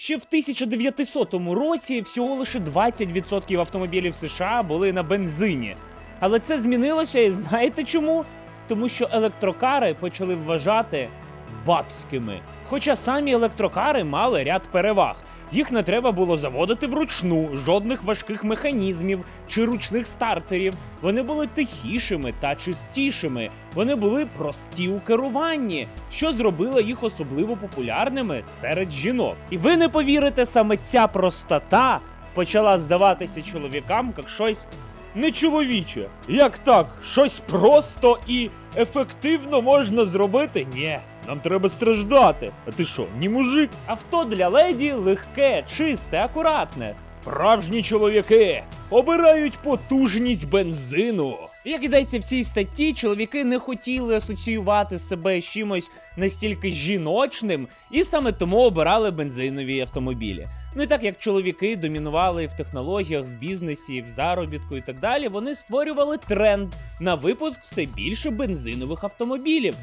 Ще в 1900 році всього лише 20% автомобілів США були на бензині. Але це змінилося, і знаєте чому? Тому що електрокари почали вважати бабськими. Хоча самі електрокари мали ряд переваг. Їх не треба було заводити вручну, жодних важких механізмів чи ручних стартерів. Вони були тихішими та чистішими. Вони були прості у керуванні, що зробило їх особливо популярними серед жінок. І ви не повірите, саме ця простота почала здаватися чоловікам як щось нечоловіче. Як так? Щось просто і ефективно можна зробити? Ні. Нам треба страждати. А ти що, ні мужик? Авто для леді легке, чисте, акуратне. Справжні чоловіки обирають потужність бензину. Як йдеться в цій статті, чоловіки не хотіли асоціювати себе з чимось настільки жіночним, і саме тому обирали бензинові автомобілі. Ну і так як чоловіки домінували в технологіях, в бізнесі, в заробітку і так далі, вони створювали тренд на випуск все більше бензинових автомобілів.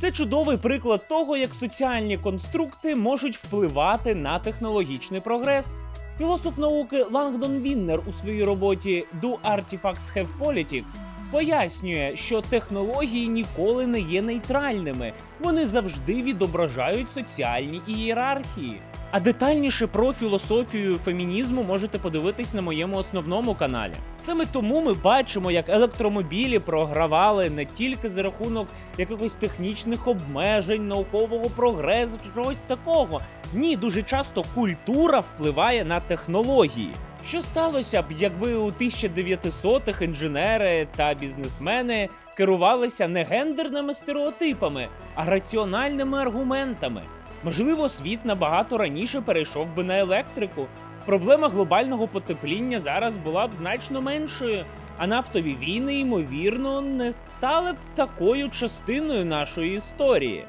Це чудовий приклад того, як соціальні конструкти можуть впливати на технологічний прогрес. Філософ науки Лангдон Віннер у своїй роботі Do Artifacts Have Politics пояснює, що технології ніколи не є нейтральними, вони завжди відображають соціальні ієрархії. А детальніше про філософію фемінізму можете подивитись на моєму основному каналі. Саме тому ми бачимо, як електромобілі програвали не тільки за рахунок якихось технічних обмежень, наукового прогресу чи чогось такого. Ні, дуже часто культура впливає на технології. Що сталося б, якби у 1900-х інженери та бізнесмени керувалися не гендерними стереотипами, а раціональними аргументами? Можливо, світ набагато раніше перейшов би на електрику. Проблема глобального потепління зараз була б значно меншою, а нафтові війни, ймовірно, не стали б такою частиною нашої історії.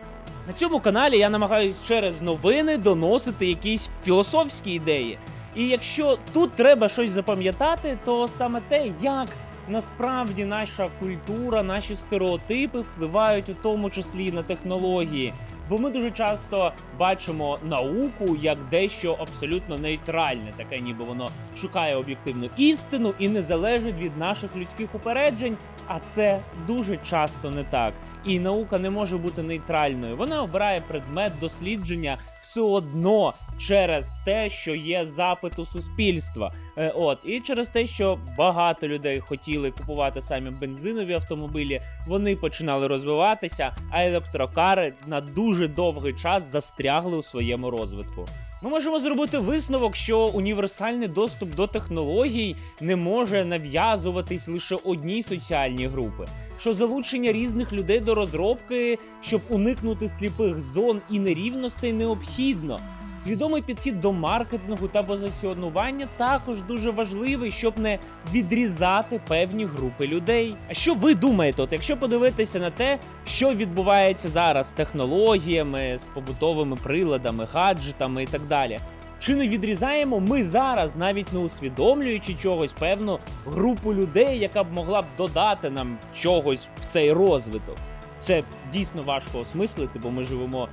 На цьому каналі я намагаюсь через новини доносити якісь філософські ідеї. І якщо тут треба щось запам'ятати, то саме те, як насправді наша культура, наші стереотипи впливають у тому числі на технології. Бо ми дуже часто бачимо науку як дещо абсолютно нейтральне, таке ніби воно шукає об'єктивну істину і не залежить від наших людських упереджень. А це дуже часто не так. І наука не може бути нейтральною. Вона обирає предмет дослідження все одно через те, що є запит у суспільства. Е, от і через те, що багато людей хотіли купувати самі бензинові автомобілі, вони починали розвиватися, а електрокари на дуже довгий час застрягли у своєму розвитку. Ми можемо зробити висновок, що універсальний доступ до технологій не може нав'язуватись лише одній соціальній групи. Що залучення різних людей до розробки, щоб уникнути сліпих зон і нерівностей, необхідно. Свідомий підхід до маркетингу та позиціонування також дуже важливий, щоб не відрізати певні групи людей. А що ви думаєте, от якщо подивитися на те, що відбувається зараз з технологіями, з побутовими приладами, гаджетами і так далі? Чи не відрізаємо ми зараз, навіть не усвідомлюючи чогось, певну групу людей, яка б могла б додати нам чогось в цей розвиток? Це дійсно важко осмислити, бо ми живемо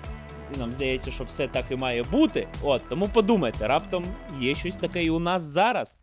і нам здається, що все так і має бути. От тому подумайте, раптом є щось таке і у нас зараз.